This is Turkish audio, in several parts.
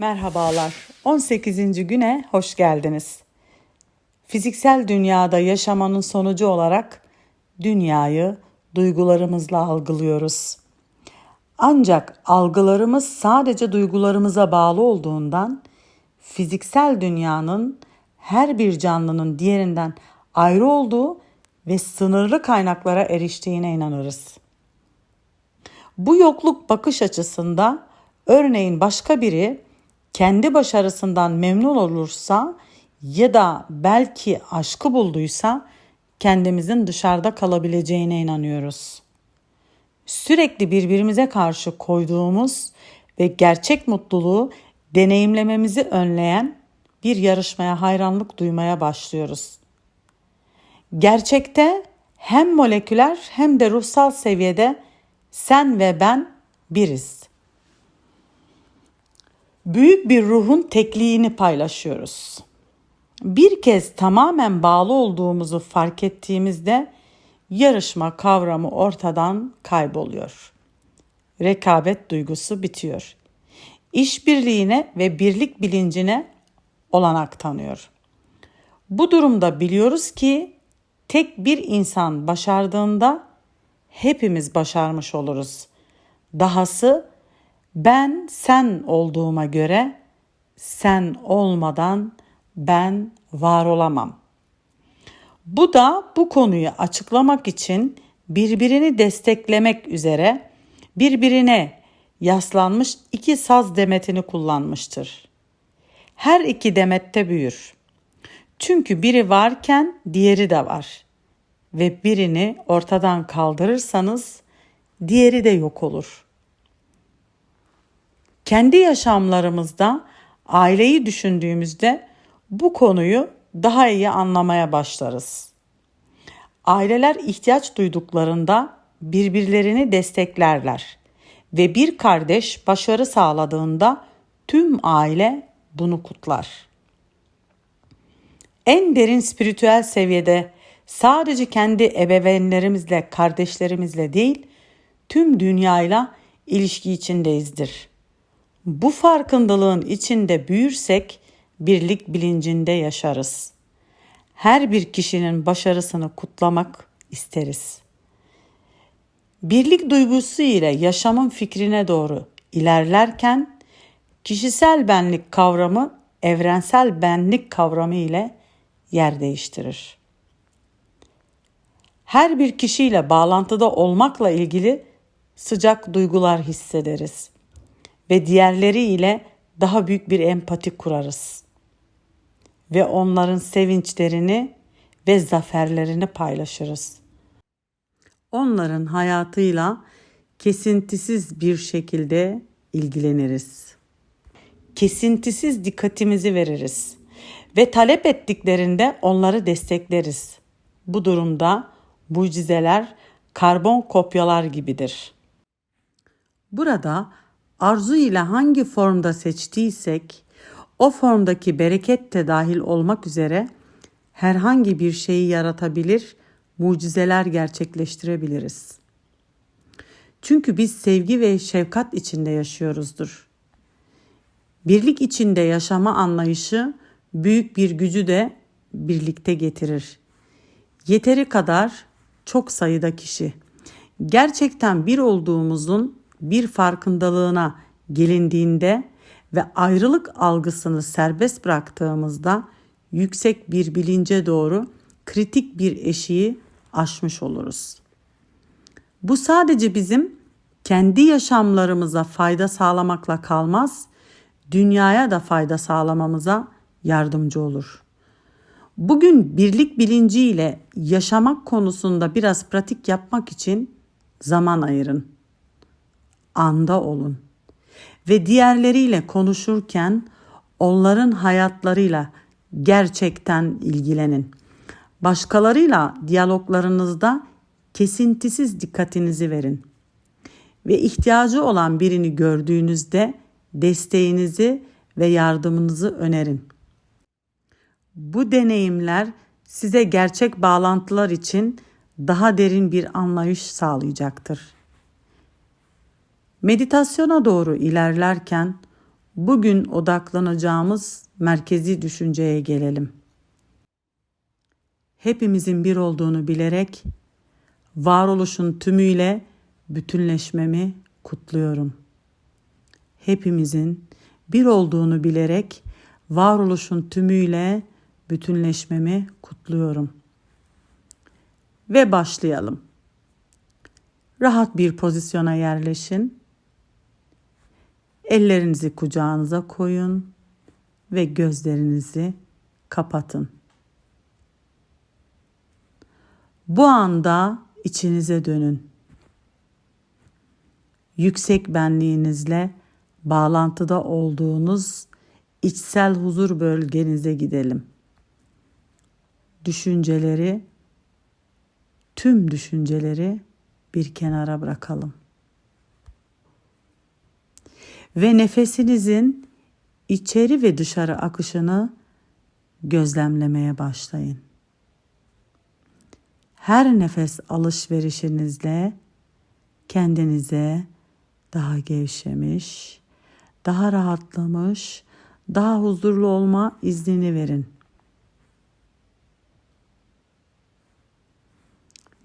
Merhabalar. 18. güne hoş geldiniz. Fiziksel dünyada yaşamanın sonucu olarak dünyayı duygularımızla algılıyoruz. Ancak algılarımız sadece duygularımıza bağlı olduğundan fiziksel dünyanın her bir canlının diğerinden ayrı olduğu ve sınırlı kaynaklara eriştiğine inanırız. Bu yokluk bakış açısında örneğin başka biri kendi başarısından memnun olursa ya da belki aşkı bulduysa kendimizin dışarıda kalabileceğine inanıyoruz. Sürekli birbirimize karşı koyduğumuz ve gerçek mutluluğu deneyimlememizi önleyen bir yarışmaya hayranlık duymaya başlıyoruz. Gerçekte hem moleküler hem de ruhsal seviyede sen ve ben biriz. Büyük bir ruhun tekliğini paylaşıyoruz. Bir kez tamamen bağlı olduğumuzu fark ettiğimizde yarışma kavramı ortadan kayboluyor. Rekabet duygusu bitiyor. İşbirliğine ve birlik bilincine olanak tanıyor. Bu durumda biliyoruz ki tek bir insan başardığında hepimiz başarmış oluruz. Dahası ben sen olduğuma göre sen olmadan ben var olamam. Bu da bu konuyu açıklamak için birbirini desteklemek üzere birbirine yaslanmış iki saz demetini kullanmıştır. Her iki demette büyür. Çünkü biri varken diğeri de var ve birini ortadan kaldırırsanız diğeri de yok olur. Kendi yaşamlarımızda aileyi düşündüğümüzde bu konuyu daha iyi anlamaya başlarız. Aileler ihtiyaç duyduklarında birbirlerini desteklerler ve bir kardeş başarı sağladığında tüm aile bunu kutlar. En derin spiritüel seviyede sadece kendi ebeveynlerimizle, kardeşlerimizle değil, tüm dünyayla ilişki içindeyizdir. Bu farkındalığın içinde büyürsek birlik bilincinde yaşarız. Her bir kişinin başarısını kutlamak isteriz. Birlik duygusu ile yaşamın fikrine doğru ilerlerken kişisel benlik kavramı evrensel benlik kavramı ile yer değiştirir. Her bir kişiyle bağlantıda olmakla ilgili sıcak duygular hissederiz ve diğerleri ile daha büyük bir empati kurarız ve onların sevinçlerini ve zaferlerini paylaşırız. Onların hayatıyla kesintisiz bir şekilde ilgileniriz. Kesintisiz dikkatimizi veririz ve talep ettiklerinde onları destekleriz. Bu durumda mucizeler karbon kopyalar gibidir. Burada arzu ile hangi formda seçtiysek o formdaki bereket de dahil olmak üzere herhangi bir şeyi yaratabilir, mucizeler gerçekleştirebiliriz. Çünkü biz sevgi ve şefkat içinde yaşıyoruzdur. Birlik içinde yaşama anlayışı büyük bir gücü de birlikte getirir. Yeteri kadar çok sayıda kişi gerçekten bir olduğumuzun bir farkındalığına gelindiğinde ve ayrılık algısını serbest bıraktığımızda yüksek bir bilince doğru kritik bir eşiği aşmış oluruz. Bu sadece bizim kendi yaşamlarımıza fayda sağlamakla kalmaz, dünyaya da fayda sağlamamıza yardımcı olur. Bugün birlik bilinciyle yaşamak konusunda biraz pratik yapmak için zaman ayırın. Anda olun ve diğerleriyle konuşurken onların hayatlarıyla gerçekten ilgilenin. Başkalarıyla diyaloglarınızda kesintisiz dikkatinizi verin. Ve ihtiyacı olan birini gördüğünüzde desteğinizi ve yardımınızı önerin. Bu deneyimler size gerçek bağlantılar için daha derin bir anlayış sağlayacaktır. Meditasyona doğru ilerlerken bugün odaklanacağımız merkezi düşünceye gelelim. Hepimizin bir olduğunu bilerek varoluşun tümüyle bütünleşmemi kutluyorum. Hepimizin bir olduğunu bilerek varoluşun tümüyle bütünleşmemi kutluyorum. Ve başlayalım. Rahat bir pozisyona yerleşin. Ellerinizi kucağınıza koyun ve gözlerinizi kapatın. Bu anda içinize dönün. Yüksek benliğinizle bağlantıda olduğunuz içsel huzur bölgenize gidelim. Düşünceleri, tüm düşünceleri bir kenara bırakalım. Ve nefesinizin içeri ve dışarı akışını gözlemlemeye başlayın. Her nefes alışverişinizle kendinize daha gevşemiş, daha rahatlamış, daha huzurlu olma iznini verin.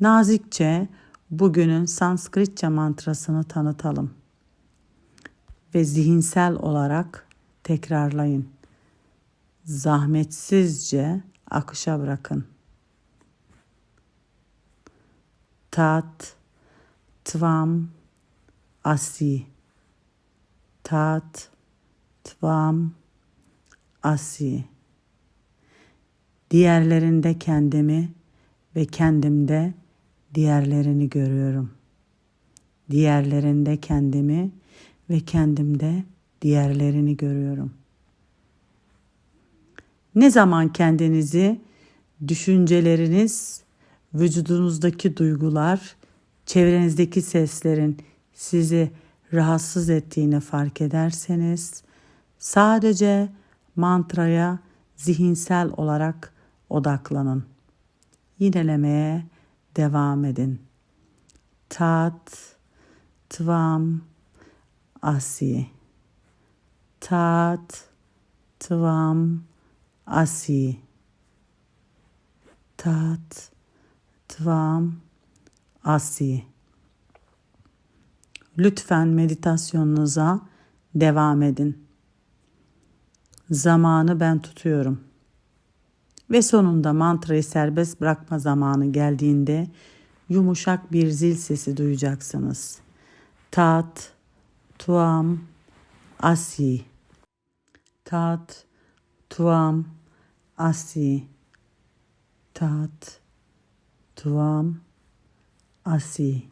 Nazikçe bugünün Sanskritçe mantrasını tanıtalım ve zihinsel olarak tekrarlayın. Zahmetsizce akışa bırakın. Tat, tvam, asi. Tat, tvam, asi. Diğerlerinde kendimi ve kendimde diğerlerini görüyorum. Diğerlerinde kendimi ve kendimde diğerlerini görüyorum. Ne zaman kendinizi düşünceleriniz, vücudunuzdaki duygular, çevrenizdeki seslerin sizi rahatsız ettiğini fark ederseniz sadece mantraya zihinsel olarak odaklanın. Yinelemeye devam edin. Tat, tvam, asi. Tat, tvam, asi. Tat, tvam, asi. Lütfen meditasyonunuza devam edin. Zamanı ben tutuyorum. Ve sonunda mantrayı serbest bırakma zamanı geldiğinde yumuşak bir zil sesi duyacaksınız. Tat, tuam, asi. Tat, tuam, asi. Tat, tuam, asi.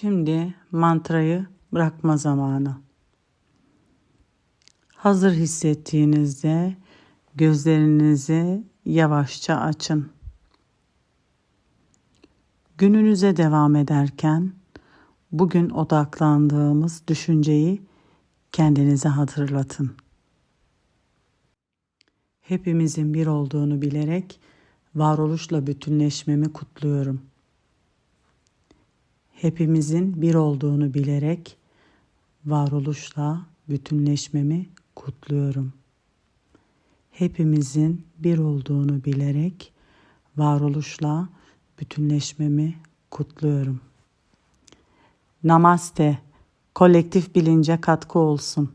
Şimdi mantrayı bırakma zamanı. Hazır hissettiğinizde gözlerinizi yavaşça açın. Gününüze devam ederken bugün odaklandığımız düşünceyi kendinize hatırlatın. Hepimizin bir olduğunu bilerek varoluşla bütünleşmemi kutluyorum. Hepimizin bir olduğunu bilerek varoluşla bütünleşmemi kutluyorum. Hepimizin bir olduğunu bilerek varoluşla bütünleşmemi kutluyorum. Namaste kolektif bilince katkı olsun.